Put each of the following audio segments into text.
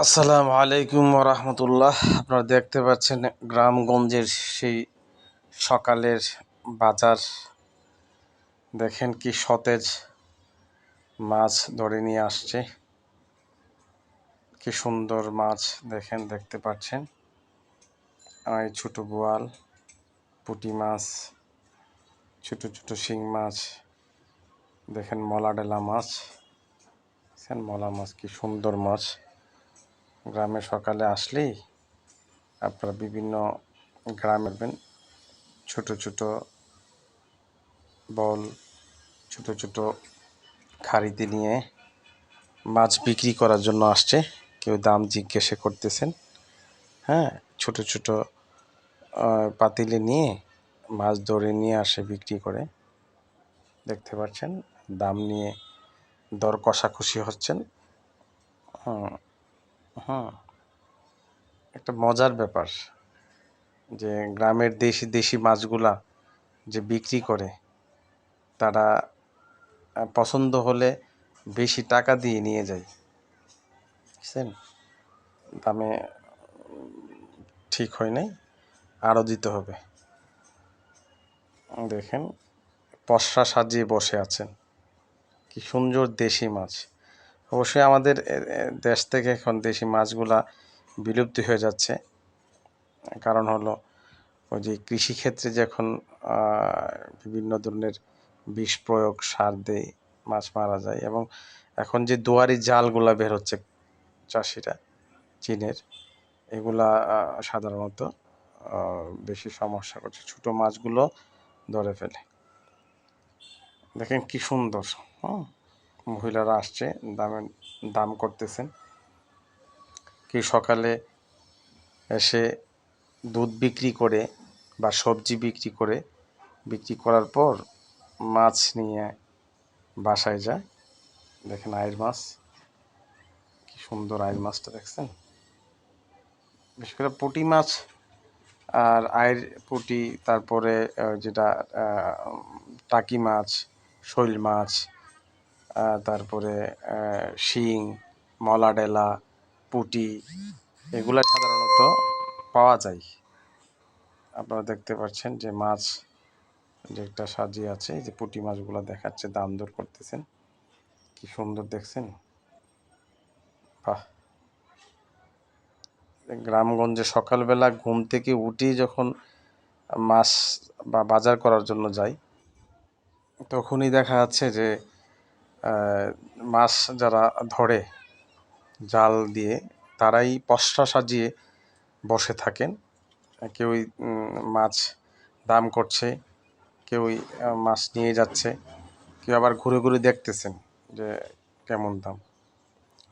আসসালামু আলাইকুম রহমতুল্লাহ আপনারা দেখতে পাচ্ছেন গ্রামগঞ্জের সেই সকালের বাজার। দেখেন কি সতেজ মাছ ধরে নিয়ে আসছে। কি সুন্দর মাছ দেখেন, দেখতে পাচ্ছেন। এই ছোট বোয়াল, পুঁটি মাছ, ছোট ছোট শিং মাছ, দেখেন মলাডেলা মাছ। দেখছেন মলা মাছ, কি সুন্দর মাছ। গ্রামে সকালে আসলেই আপনারা বিভিন্ন গ্রামে পাবেন ছোট ছোট বল, ছোট ছোট খাড়িতে নিয়ে মাছ বিক্রি করার জন্য আসছে। কেউ দাম জিজ্ঞাসা করতেছেন। হ্যাঁ ছোট ছোট পাতিলে নিয়ে মাছ ধরে নিয়ে আসে বিক্রি করে। দেখতে পাচ্ছেন, দাম নিয়ে দর কষাকষি হচ্ছেন। হুম একটা মজার ব্যাপার যে গ্রামের দেশি দেশি মাছগুলা যে বিক্রি করে, তারা পছন্দ হলে বেশি টাকা দিয়ে নিয়ে যায়। বুঝছেন? দামে ঠিক হয় নাই, আরও দিতে হবে। দেখেন পশরা সাজিয়ে বসে আছেন। কি সুন্দর দেশি মাছ। অবশ্যই আমাদের দেশ থেকে এখন দেশি মাছগুলা বিলুপ্তি হয়ে যাচ্ছে। কারণ হলো, ওই যে কৃষিক্ষেত্রে যখন বিভিন্ন ধরনের বিষ প্রয়োগ, সার দেয়, মাছ মারা যায় এবং এখন যে দুয়ারি জালগুলা বের হচ্ছে চাষিরা চীনের, এগুলা সাধারণত বেশি সমস্যা করছে। ছোট মাছগুলো ধরে ফেলে। দেখেন কি সুন্দর, হুম। মহিলারা আসছে, দামে, দাম করতেছেন। কি সকালে এসে দুধ বিক্রি করে বা সবজি বিক্রি করে বিক্রি করার পর মাছ নিয়ে বাসায় যায়। দেখেন আয়ের মাছ। কি সুন্দর আয়ের মাছটা দেখছেন? বিশেষ করে পুঁটি মাছ আর আয়ের পুঁটি, তারপরে যেটা টাকি মাছ, শৈল মাছ তারপরে শিং, মলাডেলা, পুটি, এগুলা সাধারণত পাওয়া যায়। আপনারা দেখতে পাচ্ছেন যে মাছ, যে একটা সাজিয়ে আছে যে পুটি মাছগুলো দেখাচ্ছে, দাম দর করতেছেন। কি সুন্দর দেখছেন? বাহ! গ্রামগঞ্জে সকালবেলা ঘুম থেকে উঠেই যখন মাছ বা বাজার করার জন্য যাই, তখনই দেখা যাচ্ছে যে মাছ যারা ধরে জাল দিয়ে, তারাই পশরা সাজিয়ে বসে থাকেন। কেউই মাছ দাম করছে, কেউই মাছ নিয়ে যাচ্ছে, কেউ আবার ঘুরে ঘুরে দেখতেছেন যে কেমন দাম।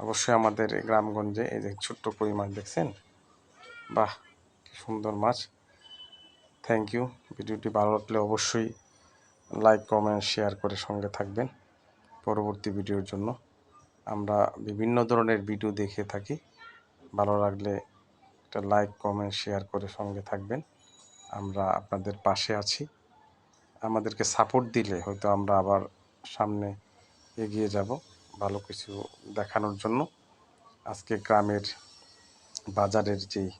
অবশ্যই আমাদের গ্রামগঞ্জে এই যে ছোট্ট কই মাছ দেখছেন, বাহ, কি সুন্দর মাছ। থ্যাংক ইউ ভিডিওটি ভালো লাগলে অবশ্যই লাইক কমেন্ট শেয়ার করে সঙ্গে থাকবেন। পরবর্তী ভিডিওর জন্য। আমরা বিভিন্ন ধরনের ভিডিও দেখে থাকি। ভালো লাগলে একটা লাইক কমেন্ট শেয়ার করে সঙ্গে থাকবেন। আমরা আপনাদের পাশে আছি। আমাদেরকে সাপোর্ট দিলে হয়তো আমরা আবার সামনে এগিয়ে যাব ভালো কিছু দেখানোর জন্য। আজকে গ্রামের বাজারের যেই